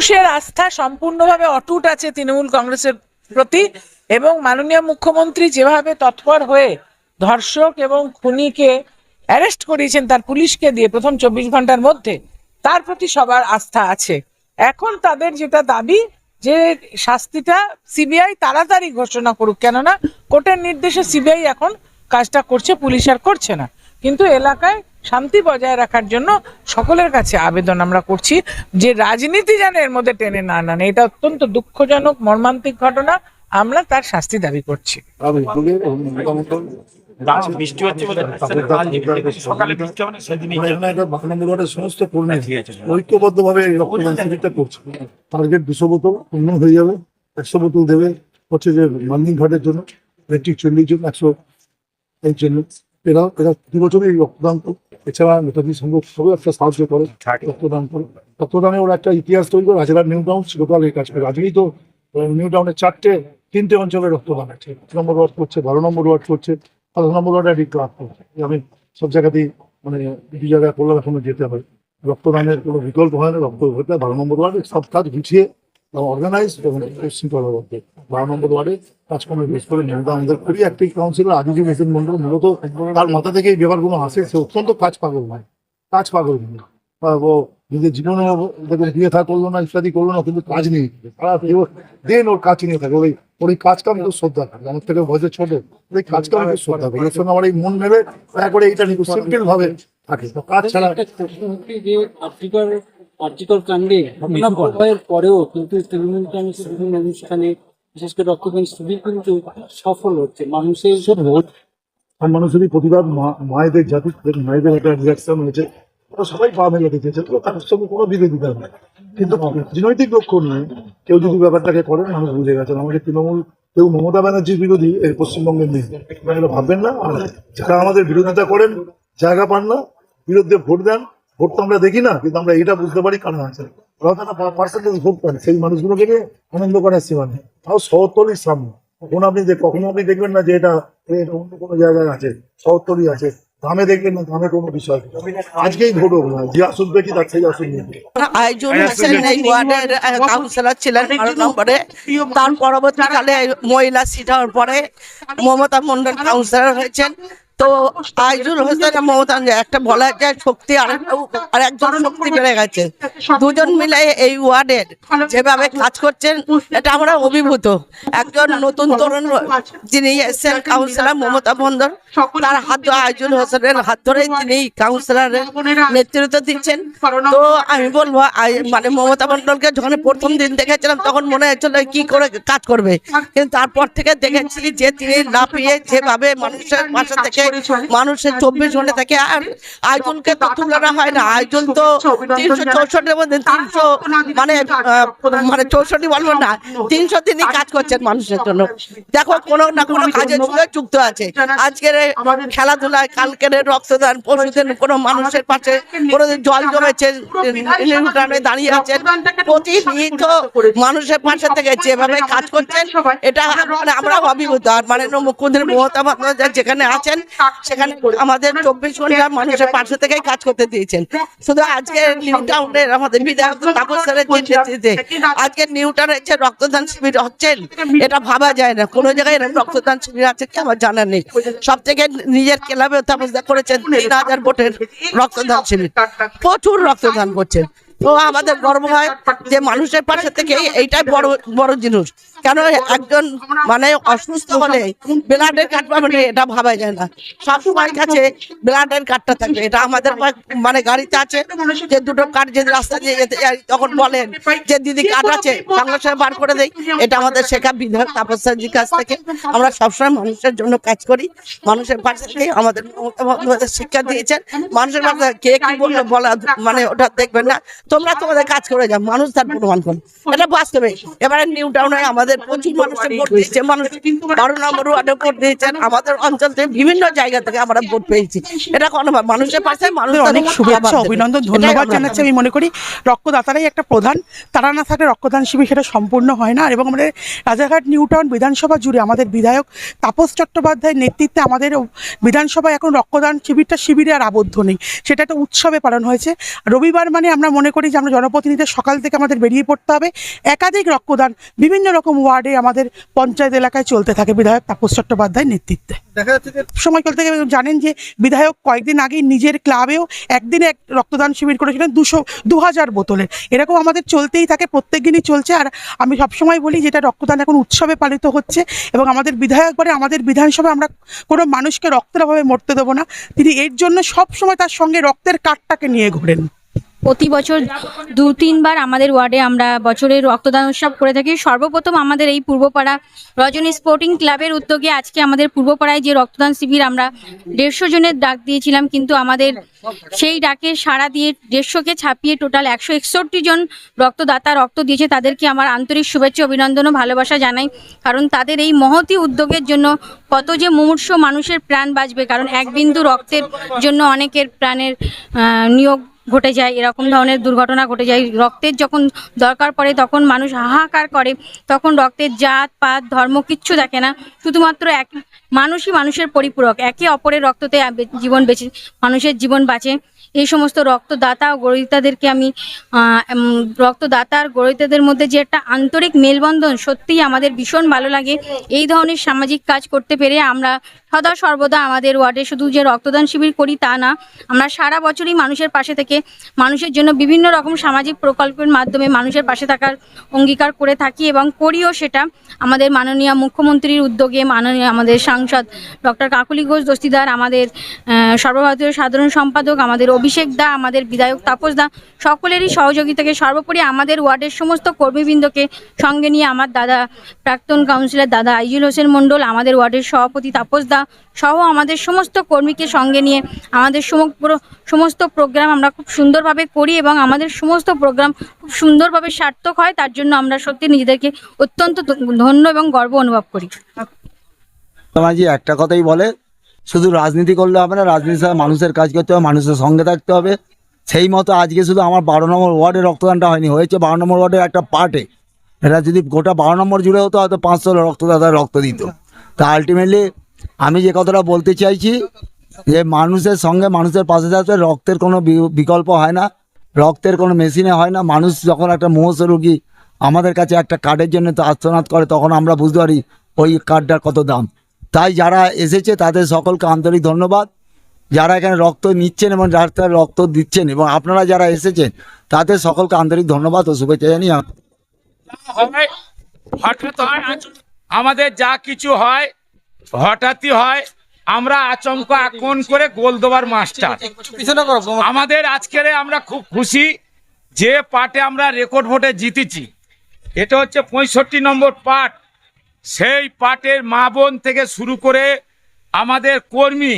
মানুষের আস্থা সম্পূর্ণভাবে অটুট আছে তৃণমূল কংগ্রেসের প্রতি এবং মাননীয় মুখ্যমন্ত্রী যেভাবে তৎপর হয়ে ধর্ষক এবং খুনিকে অ্যারেস্ট করিয়েছেন তার পুলিশকে দিয়ে প্রথম চব্বিশ ঘণ্টার মধ্যে, তার প্রতি সবার আস্থা আছে। এখন তাদের যেটা দাবি যে শাস্তিটা সিবিআই তাড়াতাড়ি ঘোষণা করুক, কেননা কোর্টের নির্দেশে সিবিআই এখন কাজটা করছে, পুলিশ আর করছে না। কিন্তু এলাকায় শান্তি বজায় রাখার জন্য সকলের কাছে আবেদন আমরা করছি। যে রাজনীতি যেন এর মধ্যে টেনে না আনেন এটা অত্যন্ত দুঃখজনক মর্মান্তিক ঘটনা। আমরা তার শাস্তি দাবি করছি। মোড়ের সমস্ত কর্মী ঠিক আছে। রক্তদান শিবিরটা করছে। টার্গেট দুশো বোতল পূর্ণ হয়ে যাবে একশো বোতল দেবে হচ্ছে যে মান্দিং ঘাটের জন্য চল্লিশ জন একশো এই জন্য। এরা এরা প্রতি বছরই এই রক্তদান এছাড়া নেতাজি সংঘ সবাই একটা সাহায্য করে রক্তদান করে। রক্তদানে ওরা একটা ইতিহাস তৈরি করে রাজারার নিউ টাউন শিরোপাল এই কাজ করে। আজকেই তো নিউ টাউনের চারটে তিনটে অঞ্চলে রক্তদান আছে। এক নম্বর ওয়ার্ড করছে বারো নম্বর ওয়ার্ড করছে পাঁচ নম্বর ওয়ার্ডে একটি ক্লাব করছে। আমি সব জায়গাতেই মানে দু জায়গায় করলাম এখনও যেতে হয় রক্তদানের কোনো বিকল্প হয় না রক্ত হতে বারো নম্বর ওয়ার্ডে সব কাজ গুছিয়ে অর্গানাইজ এবং বারো নম্বর ওয়ার্ডে কাজকর্মে বেশ করে নিয়মিত আমাদের খুবই একটি কাউন্সিলর মন্ডল, মূলত তার মাথা থেকে এই ব্যাপারগুলো আসে। সে অত্যন্ত কাজ পাগল নয় কাজ পাগল নিজের জীবনে বিয়ে করল না, ইত্যাদি করল না, কিন্তু কাজ নেই। দিন ওর কাজ নিয়ে থাকে। ওই, ওর এই কাজ কাম তো শ্রদ্ধা থাকে। আমার থেকে বয়সে ছোট, ওর এই কাজ কাম একটু শ্রদ্ধা এর সঙ্গে আমার এই মন নেবে করে এটা নিয়ে সিম্পল ভাবে থাকে। কাজ ছাড়া আর্টিকল কাণ্ডে ঘটনা প্রবাহের পরেও কিন্তু তৃণমূল কংগ্রেসের বিভিন্ন অনুষ্ঠানে বিশেষ করে রক্তদান শিবির কিন্তু সফল হচ্ছে। মানুষের আর মানুষেরই প্রতিবাদ মায়েদের জাতি মায়েদের একটা রিয়াকশন হয়েছে। ওরা সবাই পা মেলে দিতেছে তো তার সঙ্গে কোনো বিরোধিতা নেই। কিন্তু রাজনৈতিক লক্ষ্য নিয়ে কেউ যদি ব্যাপারটাকে করেন মানুষ বুঝে গেছেন। আমাকে তৃণমূল কেউ মমতা ব্যানার্জির বিরোধী এই পশ্চিমবঙ্গের নেই। ভাববেন না। যারা আমাদের বিরোধিতা করেন জায়গা পান না বিরুদ্ধে ভোট দেন ভোট তো আমরা দেখি না কিন্তু আমরা এটা বুঝতে পারি কারণ আছে। ওরা তো পার্সেন্টেজ ভোট পান সেই মানুষগুলোকে নিয়ে আনন্দ করার সীমা তাও শহরতলির সামনে কখনো আপনি কখনো আপনি দেখবেন না যে এটা এটা অন্য কোনো জায়গায় আছে শহরতলি আছে। গ্রামে দেখবেন না গ্রামে কোনো বিষয় আজকেই ভোট হোক না যে আসুন দেখি তার সেই আসুন নেই আইজুল হোসেন এই ওয়ার্ডের কাউন্সিলর ছিলেন বারো নম্বরে। তার পরবর্তীকালে মহিলা সিট হওয়ার পরে মমতা মন্ডল কাউন্সিলর হয়েছেন। তো আইজুল হোসেন আর একটা বলা যায় শক্তি, আর একজন শক্তি বেড়ে গেছে। দুজন মিলে এই ওয়ার্ডের যেভাবে কাজ করছেন, এটা আমরা অভিভূত। একজন নতুন তরুণ যিনি এসছেন কাউন্সিলর মমতা বন্দর, তার হাত আইজুল হোসেনের হাত ধরে তিনি কাউন্সিলরের নেতৃত্ব দিচ্ছেন। তো আমি বলব মানে মমতা মন্ডলকে যখন প্রথম দিন দেখেছিলাম, তখন মনে হয়েছিল কি করে কাজ করবে। কিন্তু তারপর থেকে দেখেছি যে তিনি লাফিয়ে যেভাবে মানুষের পাশে থেকে মানুষের চব্বিশ ঘণ্টা থেকে আর আইজুলকে তো তুলনা হয় না। আইজুল তো তিনশো চৌষট্টির মধ্যে তিনশো মানে মানে চৌষট্টি বলব না তিনশো দিনই কাজ করছেন মানুষের জন্য। দেখো কোনো না কোনো কাজের সঙ্গে যুক্ত আছে। আজকের খেলাধুলায় কালকের রক্তদান পরশুদিন কোনো মানুষের পাশে কোনো জল জমেছে দাঁড়িয়ে আছেন প্রতিনিয়ত মানুষের পাশে থেকে যেভাবে কাজ করছেন এটা মানে আমরা অভিভূত। আর মানে মুখ্যমন্ত্রী মমতা বন্দ্যোপাধ্যায় যেখানে আছেন সেখানে আমাদের চব্বিশ ঘণ্টা মানুষের পাশে কাজ করতে দিয়েছেন। শুধু আজকে আমাদের আজকে রক্তদান শিবির হচ্ছেন, এটা ভাবা যায় না। কোনো জায়গায় এরকম রক্তদান শিবির আছে কি আমার জানা নেই। সব থেকে নিজের ক্লাবে করেছেন তিন হাজার ভোটের রক্তদান শিবির। প্রচুর রক্তদান করছেন। তো আমাদের গর্ব হয় যে মানুষের পাশে থেকে এইটাই বড় বড় জিনিস। কেন একজন মানে অসুস্থ হলে ব্লাডের কার্ড পাবে এটা ভাবা যায় না। সব সময় কাছে ব্লাডের কার্ডটা থাকবে, এটা আমাদের মানে গাড়িতে আছে, যে দুটো কার্ড রাস্তা দিয়ে তখন বলেন যে, দিদি কার্ড আছে সঙ্গে বার করে দেয় এটা আমাদের শেখা বিধায়ক কাছ থেকে। আমরা সবসময় মানুষের জন্য কাজ করি, মানুষের পাশে আমাদের শিক্ষা দিয়েছেন। মানুষের পাশে কে কি বলল বলা মানে ওটা দেখবেন না। তোমরা তোমাদের কাজ করে যাও, মানুষ তার প্রমাণ করো এটা বাস্তবে, এবারে নিউ টাউনে আমাদের আমাদের প্রচুর মানুষের ভোট দিয়েছে মানুষ বারো নম্বর ওয়ার্ডে ভোট দিয়েছেন আমাদের অঞ্চল থেকে বিভিন্ন জায়গা থেকে আমরা ভোট পেয়েছি। এটা কোনো মানুষের পাশে মানুষ অনেক শুভেচ্ছা অভিনন্দন ধন্যবাদ জানাচ্ছি। আমি মনে করি রক্তদাতারাই একটা প্রধান। তারা না থাকলে রক্তদান শিবির সেটা সম্পূর্ণ হয় না। এবং আমাদের রাজারহাট নিউ টাউন বিধানসভা জুড়ে আমাদের বিধায়ক তাপস চট্টোপাধ্যায়ের নেতৃত্বে আমাদের বিধানসভায় এখন রক্তদান শিবিরটা শিবিরে আর আবদ্ধ নেই। সেটা একটা উৎসবে পালন হয়েছে। রবিবার মানে আমরা মনে করি যে আমরা জনপ্রতিনিধিদের সকাল থেকে আমাদের বেরিয়ে পড়তে হবে। একাধিক রক্তদান বিভিন্ন রকম ওয়ার্ডে আমাদের পঞ্চায়েত এলাকায় চলতে থাকে বিধায়ক তাপস চট্টোপাধ্যায়ের নেতৃত্বে। দেখা যাচ্ছে সময় চলতে গেলে জানেন যে বিধায়ক কয়েকদিন আগে নিজের ক্লাবেও একদিনে এক রক্তদান শিবির করেছিলেন দুশো দু হাজার বোতলের। এরকম আমাদের চলতেই থাকে প্রত্যেক দিনই চলছে। আর আমি সবসময় বলি যেটা রক্তদান এখন উৎসবে পালিত হচ্ছে এবং আমাদের বিধায়ক বলে আমাদের বিধানসভায় আমরা কোনো মানুষকে রক্তের অভাবে মরতে দেবো না। তিনি এর জন্য সবসময় তার সঙ্গে রক্তের কার্ডটাকে নিয়ে ঘোরেন। প্রতি বছর দু, তিনবার আমাদের ওয়ার্ডে আমরা বছরের রক্তদান উৎসব করে থাকি। সর্বপ্রথম আমাদের এই পূর্বপাড়া রজনী স্পোর্টিং ক্লাবের উদ্যোগে আজকে আমাদের পূর্বপাড়ায় যে রক্তদান শিবির আমরা দেড়শো জনের ডাক দিয়েছিলাম, কিন্তু আমাদের সেই ডাকে সাড়া দিয়ে দেড়শোকে ছাপিয়ে টোটাল একশো একষট্টি জন রক্তদাতা রক্ত দিয়েছে। তাদেরকে আমার আন্তরিক শুভেচ্ছা, অভিনন্দন ও ভালোবাসা জানাই। কারণ তাদের এই মহতি উদ্যোগের জন্য কত যে মুমূর্ষ মানুষের প্রাণ বাঁচবে। কারণ এক বিন্দু রক্তের জন্য অনেকের প্রাণের নিয়োগ ঘটে যায়, এরকম ধরনের দুর্ঘটনা ঘটে যায়। রক্তের যখন দরকার পড়ে, তখন মানুষ হাহাকার করে। তখন রক্তের জাত, পাত, ধর্ম কিচ্ছু দেখে না। শুধুমাত্র এক, মানুষই মানুষের পরিপূরক। একে অপরের রক্ততে জীবন বেঁচে মানুষের জীবন বাঁচে। এই সমস্ত রক্তদাতা ও গরিতাদেরকে আমি রক্তদাতা আর গরিতাদের মধ্যে যে একটা আন্তরিক মেলবন্ধন সত্যিই আমাদের ভীষণ ভালো লাগে। এই ধরনের সামাজিক কাজ করতে পেরে আমরা সদা সর্বদা আমাদের ওয়ার্ডে শুধু যে রক্তদান শিবির করি তা না, আমরা সারা বছরই মানুষের পাশে থেকে মানুষের জন্য বিভিন্ন রকম সামাজিক প্রকল্পের মাধ্যমে মানুষের পাশে থাকার অঙ্গীকার করে থাকি এবং করিও সেটা। আমাদের মাননীয় মুখ্যমন্ত্রীর উদ্যোগে মাননীয় আমাদের সাংসদ ডক্টর কাকুলি ঘোষ দস্তিদার, আমাদের সর্বভারতীয় সাধারণ সম্পাদক, আমাদের অভিষেক দা, আমাদের বিধায়ক তাপস দা, সকলেরই সহযোগিতাকে সর্বোপরি আমাদের ওয়ার্ডের সমস্ত কর্মীবৃন্দকে সঙ্গে নিয়ে আমার দাদা, প্রাক্তন কাউন্সিলর দাদা আইজুল হোসেন মণ্ডল, আমাদের ওয়ার্ডের সভাপতি তাপস দা সহ আমাদের সমস্ত কর্মীকে সঙ্গে নিয়ে আমাদের সমগ্র, সমস্ত প্রোগ্রাম আমরা খুব সুন্দরভাবে করি এবং আমাদের সমস্ত প্রোগ্রাম খুব সুন্দরভাবে সার্থক হয়। তার জন্য আমরা সত্যি নিজেদেরকে অত্যন্ত ধন্য এবং গর্ব অনুভব করি। মাঝি একটা কথাই বলে শুধু রাজনীতি করলে হবে না রাজনীতির সাথে মানুষের কাজ করতে হবে, মানুষের সঙ্গে থাকতে হবে। সেই মতো আজকে শুধু আমার বারো নম্বর ওয়ার্ডে রক্তদানটা হয়নি, হয়েছে বারো নম্বর ওয়ার্ডের একটা পার্টে। এটা যদি গোটা বারো নম্বর জুড়ে হতো, হয়তো পাঁচশো রক্তদাতা রক্ত দিত। তা আলটিমেটলি আমি যে কথাটা বলতে চাইছি যে মানুষের সঙ্গে মানুষের পাশে থাকতে রক্তের কোনো বিকল্প হয় না, রক্তের কোনো মেশিনে হয় না। মানুষ যখন একটা মুহূর্ত রুগী আমাদের কাছে একটা কার্ডের জন্য তো আর্তনাদ করে, তখন আমরা বুঝতে পারি ওই কার্ডটার কত দাম। তাই যারা এসেছে তাদের সকলকে আন্তরিক ধন্যবাদ। যারা এখানে রক্ত নিচ্ছেন এবং যারা রক্ত দিচ্ছেন এবং আপনারা যারা এসেছেন তাদের সকলকে আন্তরিক ধন্যবাদ ও শুভেচ্ছা জানিয়ে হঠাৎ হয় আমাদের যা কিছু হয় হঠাৎই হয় আমরা আচমকা আকন করে গোল দেওয়ার মাস্টার। আমাদের আজকের আমরা খুব খুশি যে পার্টে আমরা রেকর্ড ভোটে জিতেছি। এটা হচ্ছে পঁয়ষট্টি নম্বর পার্ট। সেই পাটের মা বোন থেকে শুরু করে আমাদের কর্মী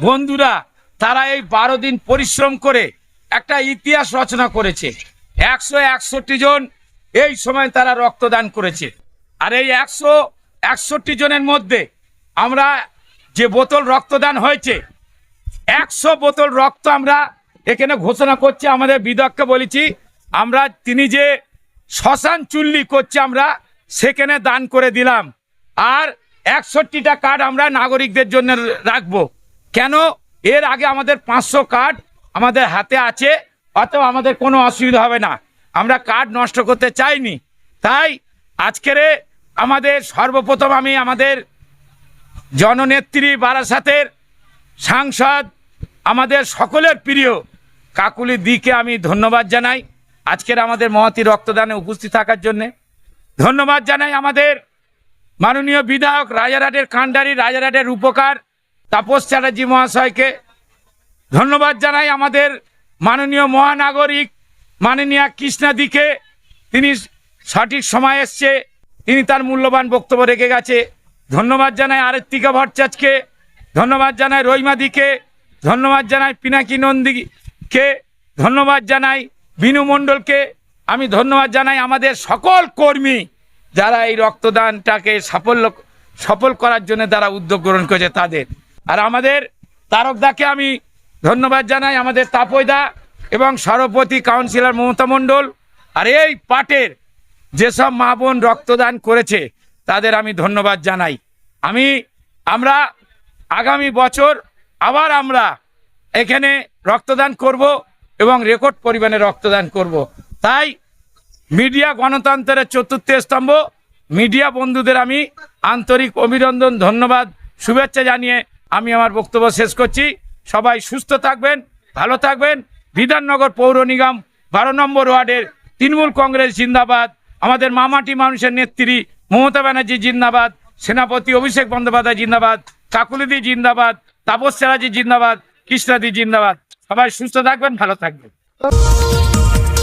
বন্ধুরা, তারা এই বারো দিন পরিশ্রম করে একটা ইতিহাস রচনা করেছে। একশো একষট্টি জন এই সময় তারা রক্তদান করেছে। আর এই একশো একষট্টি জনের মধ্যে আমরা যে বোতল রক্তদান হয়েছে, একশো বোতল রক্ত আমরা এখানে ঘোষণা করছি, আমাদের বিদককে বলেছি, আমরা তিনি যে শ্মশান চুল্লি করছে আমরা সেখানে দান করে দিলাম। আর একষট্টিটা কার্ড আমরা নাগরিকদের জন্য রাখব। কেন? এর আগে আমাদের পাঁচশো কার্ড আমাদের হাতে আছে, অতএব আমাদের কোনো অসুবিধা হবে না। আমরা কার্ড নষ্ট করতে চাইনি। তাই আজকের আমাদের সর্বপ্রথম আমি আমাদের জননেত্রী বারাসাতের সাংসদ, আমাদের সকলের প্রিয় কাকুলি দিকে আমি ধন্যবাদ জানাই। আজকের আমাদের মহাতি রক্তদানে উপস্থিত থাকার জন্যে। ধন্যবাদ জানাই আমাদের মাননীয় বিধায়ক রাজারহাটের কান্ডারি রাজারহাটের উপকার তাপস চ্যাটার্জি মহাশয়কে। ধন্যবাদ জানাই আমাদের মাননীয় মহানাগরিক মাননীয় কৃষ্ণাদিকে। তিনি সঠিক সময় এসছে, তিনি তার মূল্যবান বক্তব্য রেখে গেছে। ধন্যবাদ জানাই আরেত্তিকা ভট্টাচার্যকে, ধন্যবাদ জানাই রহিমাদিকে, ধন্যবাদ জানাই পিনাকি নন্দীকে, ধন্যবাদ জানাই বিনু মণ্ডলকে। আমি ধন্যবাদ জানাই আমাদের সকল কর্মী। যারা এই রক্তদানটাকে সাফল্য, সফল করার জন্য তারা উদ্যোগ গ্রহণ করেছে তাদের। আর আমাদের তারকদাকে আমি ধন্যবাদ জানাই, আমাদের তাপয়দা এবং সভাপতি কাউন্সিলর মমতা মণ্ডল। আর এই পাটের যেসব মা বোন রক্তদান করেছে, তাদের আমি ধন্যবাদ জানাই। আমি, আমরা আগামী বছর আবার আমরা এখানে রক্তদান করব এবং রেকর্ড পরিমাণে রক্তদান করব। তাই মিডিয়া গণতন্ত্রের চতুর্থ স্তম্ভ। মিডিয়া বন্ধুদের আমি আন্তরিক অভিনন্দন, ধন্যবাদ, শুভেচ্ছা জানিয়ে আমি আমার বক্তব্য শেষ করছি। সবাই সুস্থ থাকবেন, ভালো থাকবেন। বিধাননগর পৌর নিগম বারো নম্বর ওয়ার্ডের তৃণমূল কংগ্রেস জিন্দাবাদ। আমাদের মামাটি মানুষের নেত্রী মমতা ব্যানার্জি জিন্দাবাদ। সেনাপতি অভিষেক বন্দ্যোপাধ্যায় জিন্দাবাদ। কাকুলিদি জিন্দাবাদ। তাপস সেরাজি জিন্দাবাদ। কৃষ্ণাদি জিন্দাবাদ। সবাই সুস্থ থাকবেন, ভালো থাকবেন।